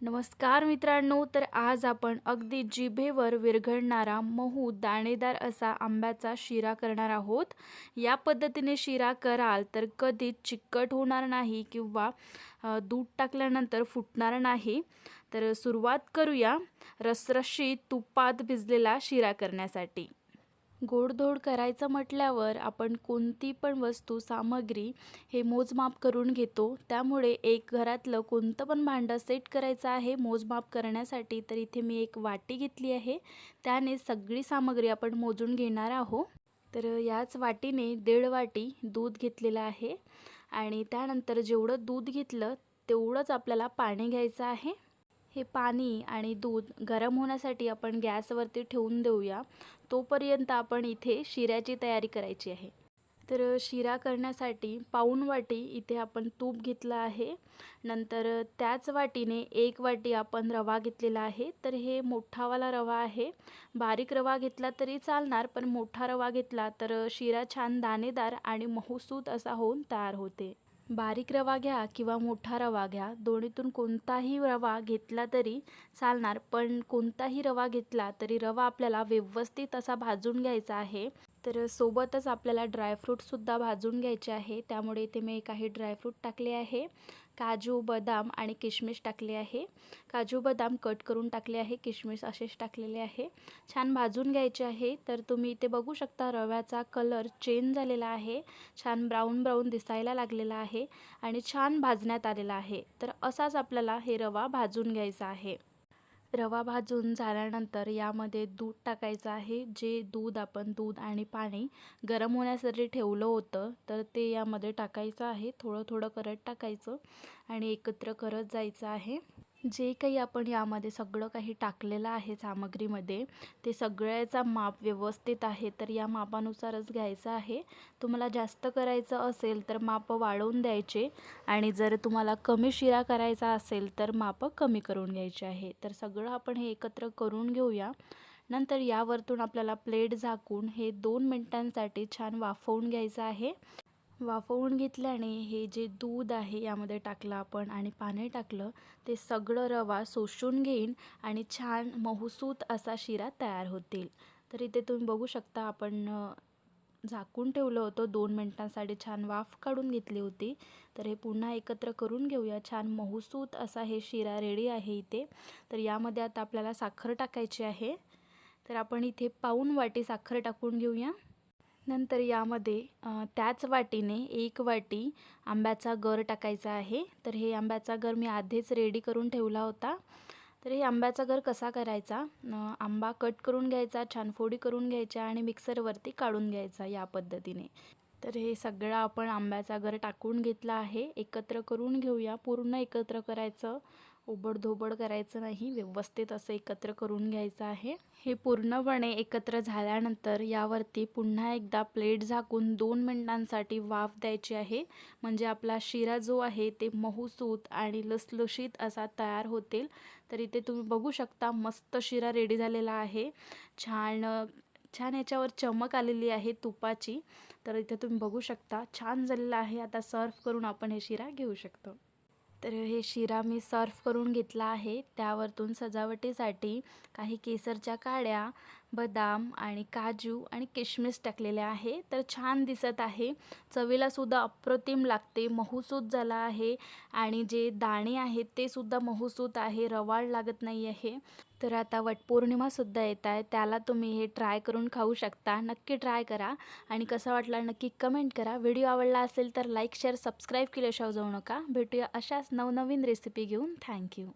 नमस्कार मित्रांनो तर आज आपण अगदी जिभेवर विरघळणारा मऊ दाणेदार असा आंब्याचा शिरा करणार आहोत. या पद्धतीने शिरा कराल तर कधीच चिकट होणार नाही किंवा दूध टाकल्यानंतर फुटणार नाही. तर सुरुवात करूया रसरशीत तुपात भिजलेला शिरा करण्यासाठी. गोडधोड करायचं म्हटल्यावर आपण कोणती पण वस्तू सामग्री हे मोजमाप करून घेतो. त्यामुळे एक घरातलं कोणतं पण भांडं सेट करायचं आहे मोजमाप करण्यासाठी तर इथे मी एक वाटी घेतली आहे. त्याने सगळी सामग्री आपण मोजून घेणार आहोत. तर याच वाटीने दीड वाटी दूध घेतलेलं आहे. आणि त्यानंतर जेवढं दूध घेतलं तेवढंच आपल्याला पाणी घ्यायचं आहे. हे पाणी आणि दूध गरम होण्यासाठी आपण गॅसवरती ठेवून देऊया. तोपर्यंत आपण इथे शिऱ्याची तयारी करायची आहे. तर शिरा करण्यासाठी पाऊण वाटी इथे आपण तूप घेतलं आहे. नंतर त्याच वाटीने एक वाटी आपण रवा घेतलेला आहे. तर हे मोठावाला रवा आहे. बारीक रवा घेतला तरी चालणार पण मोठा रवा घेतला तर शिरा छान दाणेदार आणि मऊसूत असा होऊन तयार होते. बारीक रवा घ्या किंवा मोठा रवा घ्या. दोन्हीतून कोणताही रवा घेतला तरी चालणार. पण कोणताही रवा घेतला तरी रवा आपल्याला व्यवस्थित असा भाजून घ्यायचा आहे. तर सोबतच आपल्याला ड्रायफ्रूटसुद्धा भाजून घ्यायचे आहे. त्यामुळे इथे मी काही ड्रायफ्रूट टाकले आहे. काजू बदाम आणि किशमिश टाकले आहे. काजू बदाम कट करून टाकले आहे. किशमिश असेच टाकलेले आहे. छान भाजून घ्यायचे आहे. तर तुम्ही इथे बघू शकता रव्याचा कलर चेंज झालेला आहे. छान ब्राऊन ब्राऊन दिसायला लागलेला आहे आणि छान भाजण्यात आलेला आहे. तर असाच आपल्याला हे रवा भाजून घ्यायचा आहे. रवा भाजून झाल्यानंतर यामध्ये दूध टाकायचं आहे. जे दूध आपण दूध आणि पाणी गरम होण्यासाठी ठेवलं होतं तर ते यामध्ये टाकायचं आहे. थोडं थोडं करत टाकायचं आणि एकत्र करत जायचं आहे. जे काही आपण यामध्ये सगळं काही टाकलेलं आहे सामग्रीमध्ये ते सगळ्याचा माप व्यवस्थित आहे तर या मापानुसारच घ्यायचं आहे. तुम्हाला जास्त करायचं असेल तर माप वाढवून द्यायचे आणि जर तुम्हाला कमी शिरा करायचा असेल तर माप कमी करून घ्यायचे आहे. तर सगळं आपण हे एकत्र करून घेऊया. नंतर यावरतून आपल्याला प्लेट झाकून हे दोन मिनटांसाठी छान वाफवून घ्यायचं आहे. वाफवून घेतल्याने हे जे दूध आहे यामध्ये टाकलं आपण आणि पाणी टाकलं ते सगळं रवा शोषून घेईन आणि छान मऊसूत असा शिरा तयार होतील. तर इथे तुम्ही बघू शकता आपण झाकून ठेवलं होतं. दोन मिनटांसाठी छान वाफ काढून घेतली होती. तर हे पुन्हा एकत्र करून घेऊया. छान मऊसूत असा हे शिरा रेडी आहे इथे. तर यामध्ये आता आपल्याला साखर टाकायची आहे. तर आपण इथे पाऊन वाटी साखर टाकून घेऊया. नंतर यामध्ये त्याच वाटीने एक वाटी आंब्याचा गर टाकायचा आहे. तर हे आंब्याचा गर मी आधीच रेडी करून ठेवला होता. तर हे आंब्याचा गर कसा करायचा? आंबा कट करून घ्यायचा छान फोडी करून घ्यायच्या आणि मिक्सरवरती काढून घ्यायचा या पद्धतीने. तर हे सगळं आपण आंब्याचा गर टाकून घेतला आहे. एकत्र करून घेऊया. पूर्ण एकत्र करायचं. ओबडधोबड करायचं नाही व्यवस्थित असं एकत्र करून घ्यायचं आहे. हे पूर्णपणे एकत्र झाल्यानंतर यावरती पुन्हा एकदा प्लेट झाकून दोन मिनिटांसाठी वाफ द्यायची आहे. म्हणजे आपला शिरा जो आहे ते मऊसूत आणि लसलुशीत असा तयार होतील. तर इथे तुम्ही बघू शकता मस्त शिरा रेडी झालेला आहे. छान छान याच्यावर चमक आलेली आहे तुपाची. तर इथे तुम्ही बघू शकता छान झालेलं आहे. आता सर्व करून आपण हे शिरा घेऊ शकतो. तर हे शिरा मी सर्व करून घेतला आहे. त्यावरतून सजावटीसाठी काही केसरच्या काड्या बदाम आणि काजू आणि किशमिस टाकलेले आहे. तर छान दिसत आहे. चवीलासुद्धा अप्रतिम लागते. मऊसूत झाला आहे आणि जे दाणे आहेत ते सुद्धा मऊसूत आहे. रवाळ लागत नाही आहे. तर आता वटपौर्णिमासुद्धा येत आहे. त्याला तुम्ही हे ट्राय करून खाऊ शकता. नक्की ट्राय करा. आणि कसा वाटला नक्की कमेंट करा. व्हिडिओ आवडला असेल तर लाईक शेअर सबस्क्राईब केल्याशिवाय जाऊ नका. भेटूया अशाच नवनवीन रेसिपी घेऊन. थँक्यू